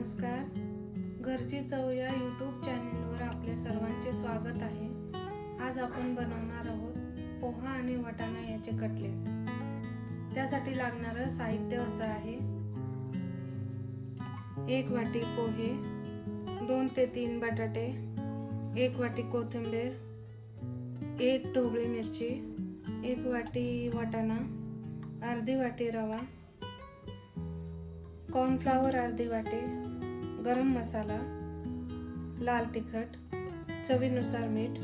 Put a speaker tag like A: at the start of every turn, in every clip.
A: नमस्कार. घरची चव या यूट्यूब चॅनेलवर आपले सर्वांचे स्वागत आहे. आज आपण बनवणार आहोत पोहा आणि वाटाणा याचे कटलेट. त्यासाठी लागणारं साहित्य असं आहे. एक वाटी पोहे दोन ते तीन बटाटे एक वाटी कोथिंबीर एक ढोबळी मिरची एक वाटी वाटाणा अर्धी वाटी रवा कॉर्नफ्लावर अर्धी वाटी गरम मसाला लाल तिखट चवीनुसार मीठ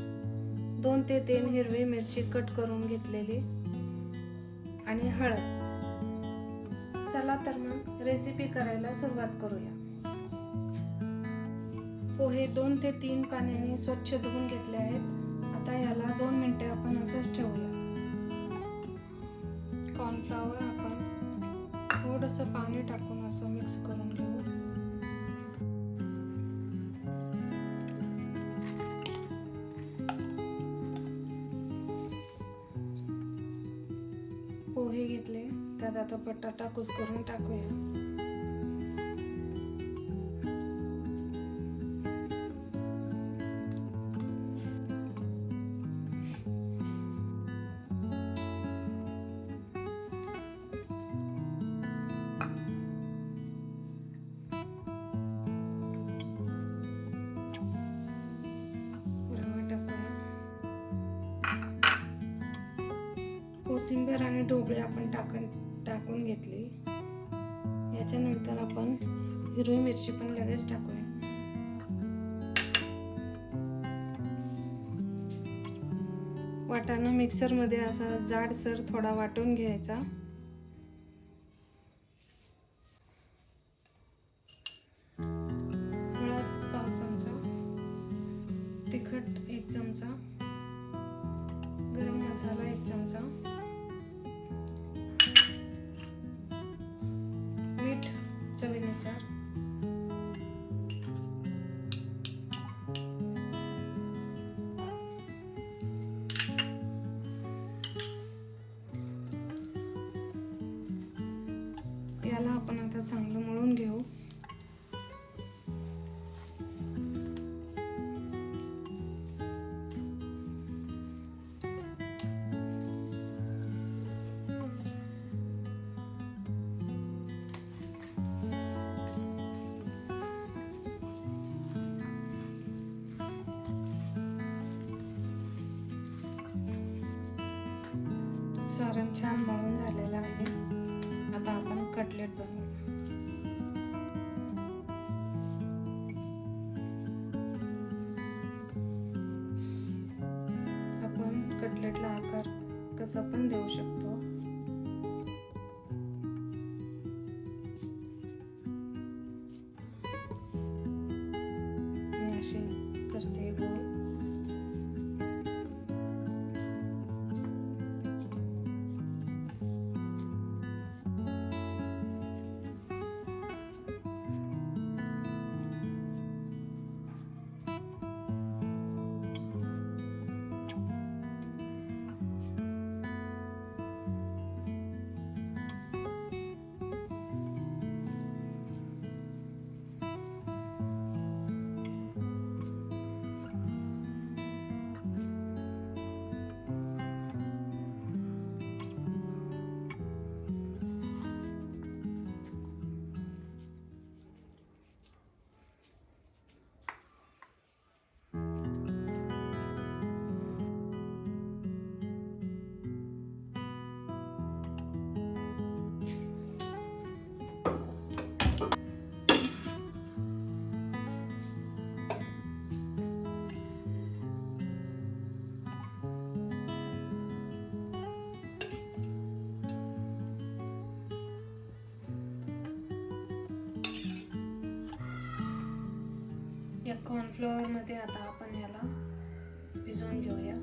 A: दोन ते तीन हिरवी मिरची कट करून घेतलेली आणि हळद. चला तर मग रेसिपी करायला सुरुवात करूया. पोहे दोन ते तीन पाण्याने स्वच्छ धुवून घेतले आहेत. आता याला दोन मिनिटे आपण असंच ठेवूया. कॉर्नफ्लावर आपण थोडंसं पाणी टाकून असं मिक्स करून घेऊ. पोहे घेतले. त्यात आता बटाटा कुस्करून टाकूया. कोथिंबीर आणि ढोबळे आपण टाकून टाकून घेतली. याच्यानंतर आपण हिरवी मिरची पण लगेच टाकूया. वाटाणा मिक्सरमध्ये असा जाडसर थोडा वाटून घ्यायचा. हळद पाव चमचा तिखट एक चमचा गरम मसाला एक चमचा. मीठ चवीनुसार सारण छान मळून झालेलं आहे. आता आपण कटलेट बनवू. आपण कटलेटला आकार कसा पण देऊ शकतो. या कॉर्नफ्लॉवरमध्ये आता आपण याला भिजवून घेऊया.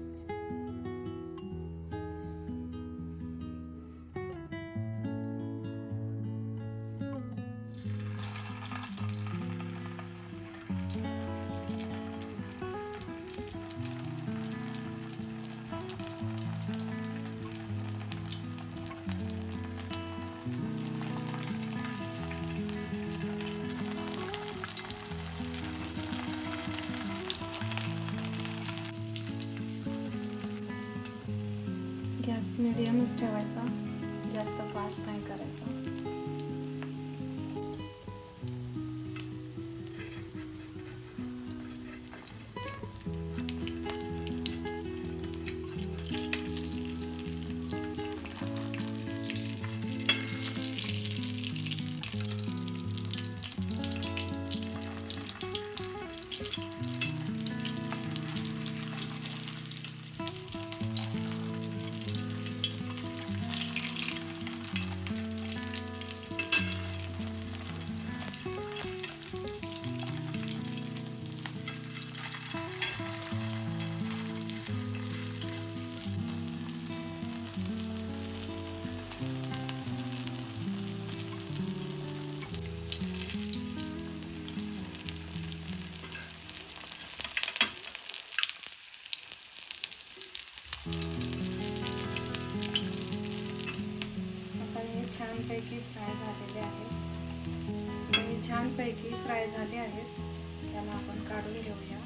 A: मीडियमच ठेवायचा. जास्त फास्ट नाही करायचा. आता हे छानपैकी फ्राय झालेले आहेत. हे छानपैकी फ्राय झाले आहेत. त्याला आपण काढून घेऊया.